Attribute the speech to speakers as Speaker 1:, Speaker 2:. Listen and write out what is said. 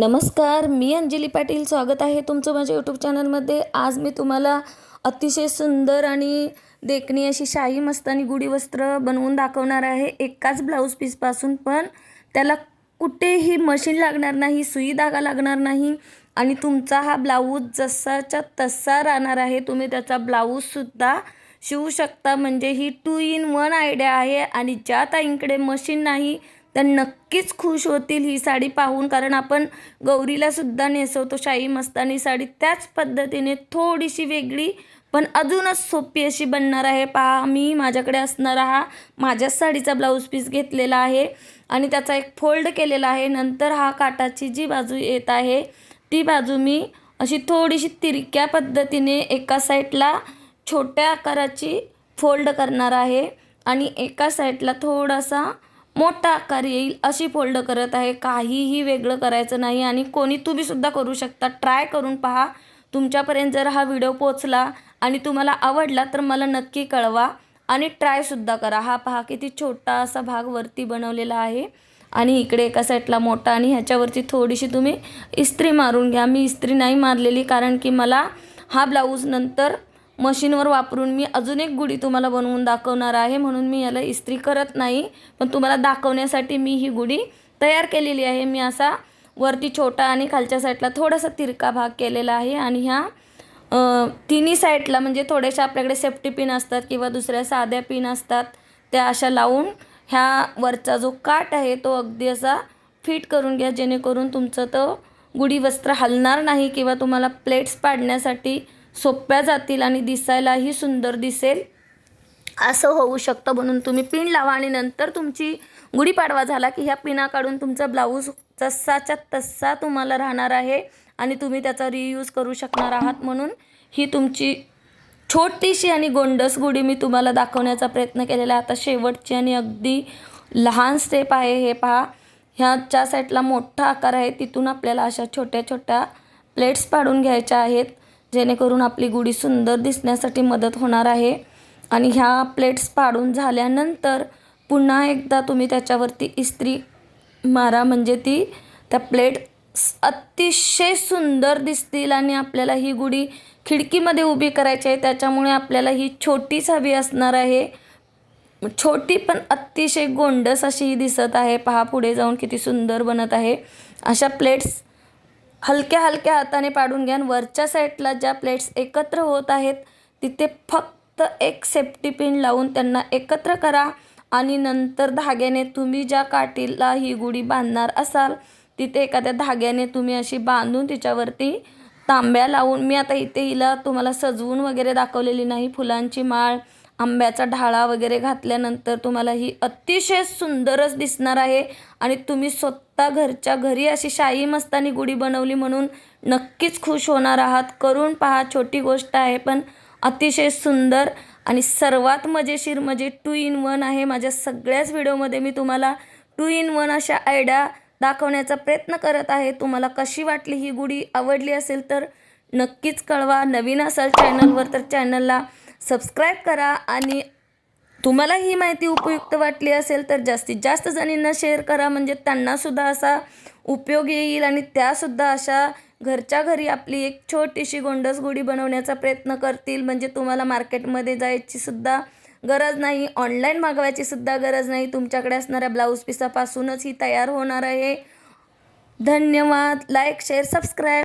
Speaker 1: नमस्कार मी अंजली पाटील. स्वागत आहे तुमचं माझ्या यूट्यूब चॅनलमध्ये आज मी तुम्हाला अतिशय सुंदर आणि देखणी अशी शाही मस्तानी गुढी वस्त्र बनवून दाखवणार आहे. एकाच ब्लाऊज पीसपासून पण त्याला कुठेही मशीन लागणार नाही सुई धागा लागणार नाही आणि तुमचा हा ब्लाऊज जसाच्या तसा राहणार आहे. तुम्ही त्याचा ब्लाऊजसुद्धा शिवू शकता. म्हणजे ही टू इन वन आयडिया आहे आणि ज्या ताईंकडे मशीन नाही तर नक्कीच खुश होतील ही साडी पाहून कारण आपण गौरीला सुद्धा नेसवतो शाही मस्तानी साडी. त्याच पद्धतीने थोडीशी वेगळी पण अजूनच सोपी अशी बनणार आहे. पहा मी माझ्याकडे असणारा हा माझ्याच साडीचा ब्लाऊज पीस घेतलेला आहे आणि त्याचा एक फोल्ड केलेला आहे. नंतर हा काटाची जी बाजू येत आहे ती बाजू मी अशी थोडीशी तिरक्या पद्धतीने एका साईडला छोट्या आकाराची फोल्ड करणार आहे. आणि एका साईडला थोडासा मोठा आकार येईल अशी फोल्ड करत आहे. काहीही वेगळं करायचं नाही आणि कोणी तुम्हीसुद्धा करू शकता. ट्राय करून पहा. तुमच्यापर्यंत जर हा व्हिडिओ पोचला आणि तुम्हाला आवडला तर मला नक्की कळवा आणि ट्रायसुद्धा करा. हा पहा किती छोटा असा भाग वरती बनवलेला आहे. आणि इकडे एका साईडला मोठा आणि ह्याच्यावरती थोडीशी तुम्ही इस्त्री मारून घ्या. मी इस्त्री नाही मारलेली कारण की मला हा ब्लाऊज नंतर मशीनवर वापरून मी अजून एक गुढी तुम्हाला बनवून दाखवणार आहे. म्हणून मी याला इस्त्री करत नाही पण तुम्हाला दाखवण्यासाठी मी ही गुढी तयार केलेली आहे. मी असा वरती छोटा आणि खालच्या साईडला थोडासा तिरका भाग केलेला आहे आणि ह्या तिन्ही साईडला म्हणजे थोड्याशा आपल्याकडे सेफ्टी पिन असतात किंवा दुसऱ्या साध्या पिन असतात त्या अशा लावून ह्या वरचा जो काठ आहे तो अगदी असा फिट करून घ्या जेणेकरून तुमचं तो गुढी वस्त्र हलणार नाही किंवा तुम्हाला प्लेट्स पाडण्यासाठी सोप्या जातील आणि दिसायलाही सुंदर दिसेल. असं होऊ शकतं म्हणून तुम्ही पिन लावा आणि नंतर तुमची गुढीपाडवा झाला की ह्या पिना काढून तुमचा ब्लाऊज तसाच्या तसा तुम्हाला राहणार आहे आणि तुम्ही त्याचा रियूज करू शकणार आहात म्हणून ही तुमची छोटीशी आणि गोंडस गुढी मी तुम्हाला दाखवण्याचा प्रयत्न केलेला आहे. आता शेवटची आणि अगदी लहान स्टेप आहे हे पहा. ह्याच्या साईडला मोठा आकार आहे. तिथून आपल्याला अशा छोट्या छोट्या प्लेट्स पाडून घ्यायच्या आहेत. जेणेकरून आपली गुढी सुंदर दिसण्यासाठी मदत होणार आहे. आणि ह्या प्लेट्स पाडून झाल्यानंतर पुन्हा एकदा तुम्ही त्याच्यावरती इस्त्री मारा. म्हणजे ती त्या प्लेट अतिशय सुंदर दिसतील आणि आपल्याला ही गुढी खिडकीमध्ये उभी करायची आहे. त्याच्यामुळे आपल्याला ही छोटीच हवी असणार आहे. छोटी पण अतिशय गोंडस अशी ही दिसत आहे. पहा पुढे जाऊन किती सुंदर बनत आहे. अशा प्लेट्स हलक्या हलक्या हाताने पाडून घ्या आणि वरच्या साईडला ज्या प्लेट्स एकत्र होत आहेत तिथे फक्त एक सेफ्टी पिन लावून त्यांना एकत्र करा आणि नंतर धाग्याने तुम्ही ज्या काठीला ही गुढी बांधणार असाल तिथे एखाद्या धाग्याने तुम्ही अशी बांधून तिच्यावरती तांब्या लावून मी आता इथे हिला तुम्हाला सजवून वगैरे दाखवलेली नाही फुलांची माळ आंब्याचा ढाळा वगैरे घातल्यानंतर तुम्हाला ही अतिशय सुंदरच दिसणार आहे. आणि तुम्ही स्वतः घरच्या घरी अशी शाही मस्तानी गुढी बनवली म्हणून नक्कीच खुश होणार आहात. करून पहा छोटी गोष्ट आहे पण अतिशय सुंदर आणि सर्वात मजेशीर म्हणजे टू इन वन आहे. माझ्या सगळ्याच व्हिडिओमध्ये मी तुम्हाला टू इन वन अशा आयडिया दाखवण्याचा प्रयत्न करत आहे. तुम्हाला कशी वाटली ही गुढी? आवडली असेल तर नक्कीच कळवा. नवीन असाल चॅनलवर तर चॅनलला सबस्क्राईब करा आणि तुम्हाला ही माहिती उपयुक्त वाटली असेल तर जास्तीत जास्त जणींना शेअर करा. म्हणजे त्यांनासुद्धा असा उपयोग येईल आणि त्यासुद्धा अशा घरच्या घरी आपली एक छोटीशी गोंडस गुढी बनवण्याचा प्रयत्न करतील. म्हणजे तुम्हाला मार्केटमध्ये जायची सुद्धा गरज नाही ऑनलाईन मागवायची सुद्धा गरज नाही. तुमच्याकडे असणाऱ्या ब्लाऊज पिसापासूनच ही तयार होणार आहे. धन्यवाद. Like share subscribe